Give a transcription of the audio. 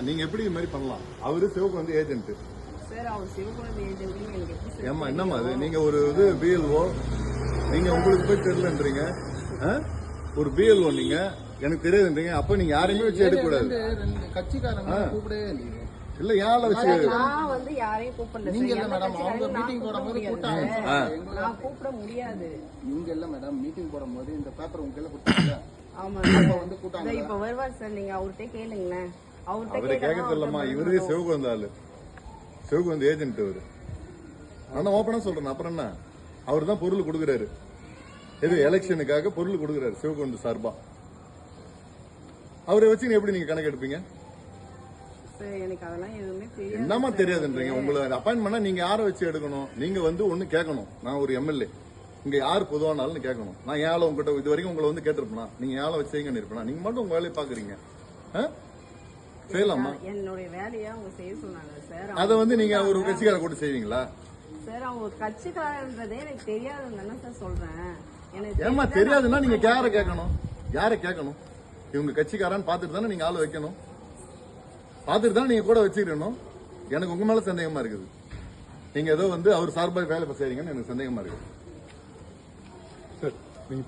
நீங்க எப்படி இது மாதிரி பண்ணலாம்? அவரு ஏஜென்ட் சிவகுழந்தை சார் ஏமா என்னம்மா அது? நீங்க ஒரு இது பிஎல்ஓ நீங்க உங்களுக்கு போய் தெரியலன்றீங்க? ஒரு பிஎல்ஓ நீங்க. எனக்கு தெரியாதுன்றீங்க. அப்ப நீங்க யாரையுமே வச்சு எடுக்க கூடாது கட்சிக்காரங்க கூப்பிடவே இல்லையே. இல்ல யாரை வச்சு நான் வந்து யாரையும் கூப்பிடல நீங்க. இல்ல மேடம் அவங்க மீட்டிங் போடும்போது கூட்டாங்க நான் கூப்பிட முடியாது. நீங்க இல்ல மேடம் மீட்டிங் போடும்போது இந்த பேப்பர் உங்க கையில கொடுத்தாங்க ஆமா அப்ப வந்து கூட்டாங்க இப்ப வருவார் சார். நீங்க அவர்கிட்ட கேளுங்களேன். அவரை கேட்க தெரியலம்மா. இவரு சிவக்கு வந்த ஆளு. சிவக்கு வந்து ஏஜென்ட் அவரு. நான் ஓப்பனா சொல்றேன். அப்புறம் என்ன? அவர் தான் பொருள் கொடுக்குறாரு. எது எலெக்ஷனுக்காக பொருள் கொடுக்குறாரு சிவகுண்டு சார்பா. அவரை வச்சு நீ எப்படி நீங்க கணக்கு எடுப்பீங்க? என்னமா தெரியாதுன்றீங்க? உங்களை அப்பாயின்மெண்டா நீங்க யாரை வச்சு எடுக்கணும்? நீங்க வந்து ஒண்ணு கேட்கணும் நான் ஒரு எம்எல்ஏ இங்க யார் பொதுவானாலும் கேட்கணும் நான் ஆளை உங்ககிட்ட இது வரைக்கும் உங்களை வந்து கேட்டிருப்பேனா? நீங்க ஆளை வச்சீங்கன்னு இருப்பேனா? நீங்க மட்டும் உங்க வேலையை பாக்குறீங்க? செய்யலாமா? என்னுடைய வேலையை அவங்க செய்ய சொன்னாங்க. சார் அதை வந்து நீங்க ஒரு கட்சிக்கார கூட செய்வீங்களா? சார் அவங்க ஒரு கட்சிக்காரன்றதே எனக்கு தெரியாதுன்னு தானே சார் சொல்றேன். எனக்கு ஏமா தெரியாதுன்னா நீங்க யாரை. கேட்கணும்? யாரை கேட்கணும்? இவங்க கட்சிக்காரான்னு பார்த்துட்டு தானே நீங்க ஆள் வைக்கணும்? பார்த்துட்டு தானே நீங்க கூட வச்சுக்கணும் எனக்கு உங்க மேல சந்தேகமா இருக்குது. நீங்க ஏதோ வந்து அவர் சார்பாக வேலை செய்றீங்கன்னு எனக்கு சந்தேகமா இருக்குது. சார் நீங்க